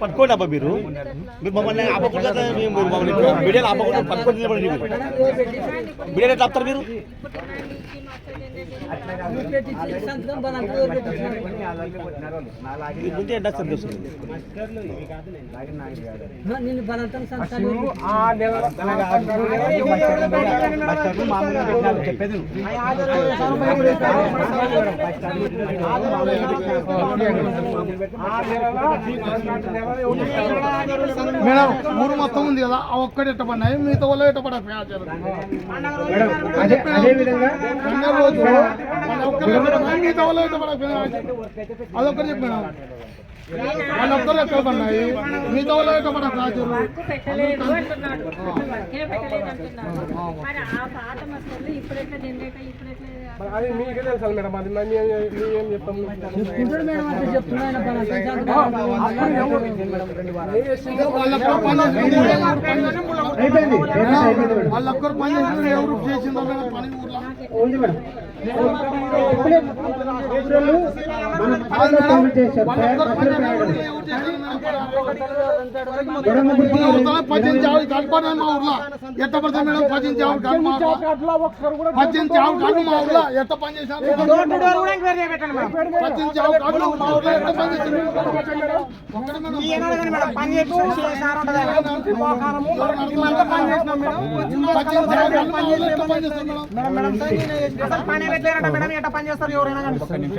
పట్టుకోండి అబ్బా మీరు. మీరు మమ్మల్ని ఆపకుండా మేము మమ్మల్ని మీడియాలో ఆపకుండా పట్టుకొని నిలబడి మీరు. మీడియాలో ఎట్లా ఆపుతారు మీరు? మీ ముందే ఎండా సార్ చెప్పేది మేడం ఊరు మొత్తం ఉంది కదా ఆ ఒక్కటి ఎట్టబడినాయి మిగతా వాళ్ళు ఎట్టబడ అదొక్కటి చెప్పి మేడం. వాళ్ళ ఒక్కరు ఎక్కడ పడినాయి మిగతా వాళ్ళు ఎట్టబడ రాజురు మాకు పెట్టలేదు అంటున్నాడు. వర్కే పెట్టలేదు అంటున్నాడు. మరి ఆ పాత మసలు ఇప్పుడు ఎట్లా జనరేట్ ఇప్పుడు ఎట్లా అది మీకే తెలుసు మేడం అది మేము ఏం- మేము ఏం చెప్తాం మేడం అంటే చెప్తున్నాను వాళ్ళ ఒక్కరు పని చేసింది వాళ్ళ ఒక్కరు పని చేసింది ఎవరు చేసిందో మేడం. పని ఊర్లో పద్దెనిమిది చావులు కలపడం మా ఊర్లో ఎట్ట పడతాం మేడం పద్దెనిమిది చావులు కలప పద్దెనిమిది చావులు కలుపు మా ఊర్లో ఎట్ట పని చేశారు పద్దెనిమిది చావులు కలుపు మా ఊర్లో ఎట్ట పని చేశారు చేస్తారు మేడం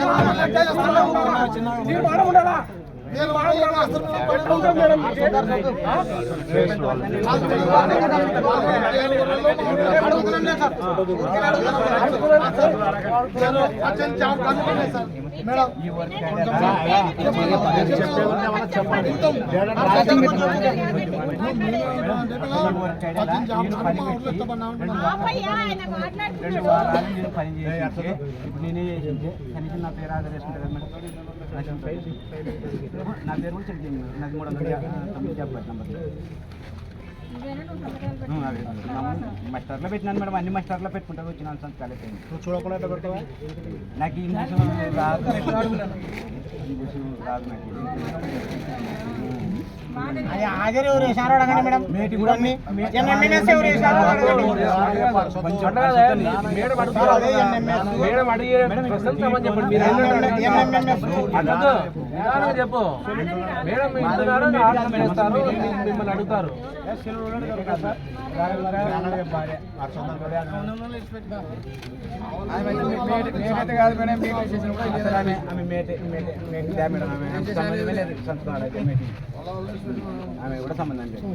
నేను వాళ్ళు చేస్తారు ఆపయ్యా, ఆయన రెండు మాట్లాడుతున్నాడు పని చేసి ఇప్పుడు నేనే చేసింది. కనీసం నా పేరు ఆధార్ నా పేరు కూడా చెక్ చేయండి. నాకు మూడు వందల తొమ్మిది చెప్పండి నంబర్. మస్టర్లో పెట్టినాను మేడం. అన్ని మస్టర్లో పెట్టుకుంటారు వచ్చిన సంతకాలు అయిపోయింది చూడకుండా ఎట్ట పెడతావా? నాకు ఇంగ్లీష్ రాదు. ఇంగ్లీష్ రాదు నాకు. హాజరు ఎవరు వేసారో అడగండి మేడం మేటి కూడా ఎంఎంఎస్ ఎవరు. నిదానంగా చెప్పు మేడం మిమ్మల్ని అడుగుతారు కాదు మేడం అసలు ఆమె మేటి మేటి మేటి మేడం ఆమె సంబంధమే లేదు సంతకాలు అయితే మేటి ఆమె కూడా సంబంధం లేదు.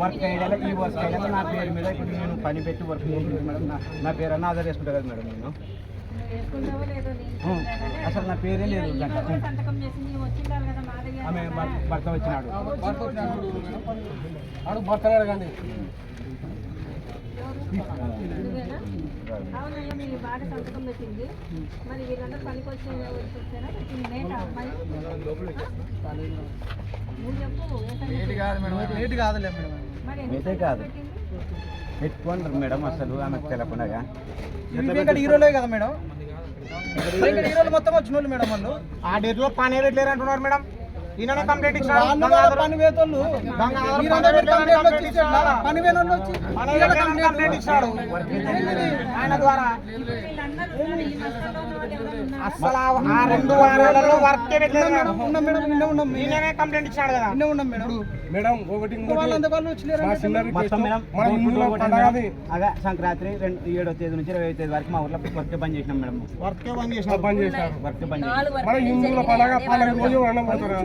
వర్క్ ఐడియాలో ఈ వర్క్ ఐడియాలో నా పేరు మీద ఇప్పుడు నేను పని పెట్టి వర్క్ చేసి మేడం నా- నా పేరు అన్న ఆధార్ చేసుకుంటా కదా మేడం నేను. అసలు నా పేరే లేదు ఆమె భర్త- భర్త వచ్చినాడు అడుగు భర్తలు అడగండి అవునయ్యా మీ బాగా సంతకం పెట్టింది మరి వీళ్ళందరూ పనికి వచ్చే వచ్చారా నేట అమ్మాయి ఆ? నువ్వు చెప్పు ఏ సంగతి? మరి ఎన్ని మీదే సంతకాలు కాదు. పెట్టింది? పెట్టుకోండి మేడం అసలు ఆమెకు తెలియకుండా ఇక్కడ హీరోలే కదా మేడం ఇక్కడ హీరోలు మొత్తం వచ్చిన వాళ్ళు మేడం వాళ్ళు ఆ డేట్లో పని పెట్టలేరు అంటున్నారు మేడం ఈయన కంప్లీట్ వచ్చి కంప్లైంట్ ఇచ్చాడు ఆయన ద్వారా? అసలు ఆ రెండు వారాలలో వర్క్ ఉన్నాం మేడం నిన్న ఉన్నాం నేనే కంప్లైంట్ ఇచ్చాడు కదా. నిన్న ఉన్నాం మేడం. ఒకటి సంక్రాంతి రెండు ఏడో తేదీ నుంచి ఇరవై తేదీ వరకు మా ఊర్లో వర్క్ బంద్ చేసినాం మేడం. వర్క్ బంద్ చేసి బంద్ చేశారు వర్క్ బంద్ చేసినాం. నాలుగు మన వరకు హిందువుల పండగ పండగ రోజు ఎవరన్నా పోతారా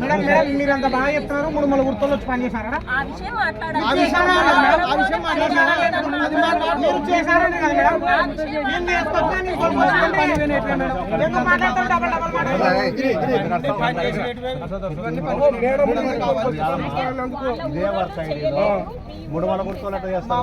మేడం మేడం మీరు అంత బాగా చెప్తున్నారు మూడు మూడు గుర్తులు వచ్చి పని చేశారా ఆ విషయం మాట్లాడాలి ఆ విషయం మాట్లాడాలి. ఆ విషయం మాట్లాడాలి. అది మాట్లాడాలి. మీరు చేశారని కదా మేడం నేను. ఎందుకు డబల్ డబల్ గుర్తులు అట్లా చేస్తాం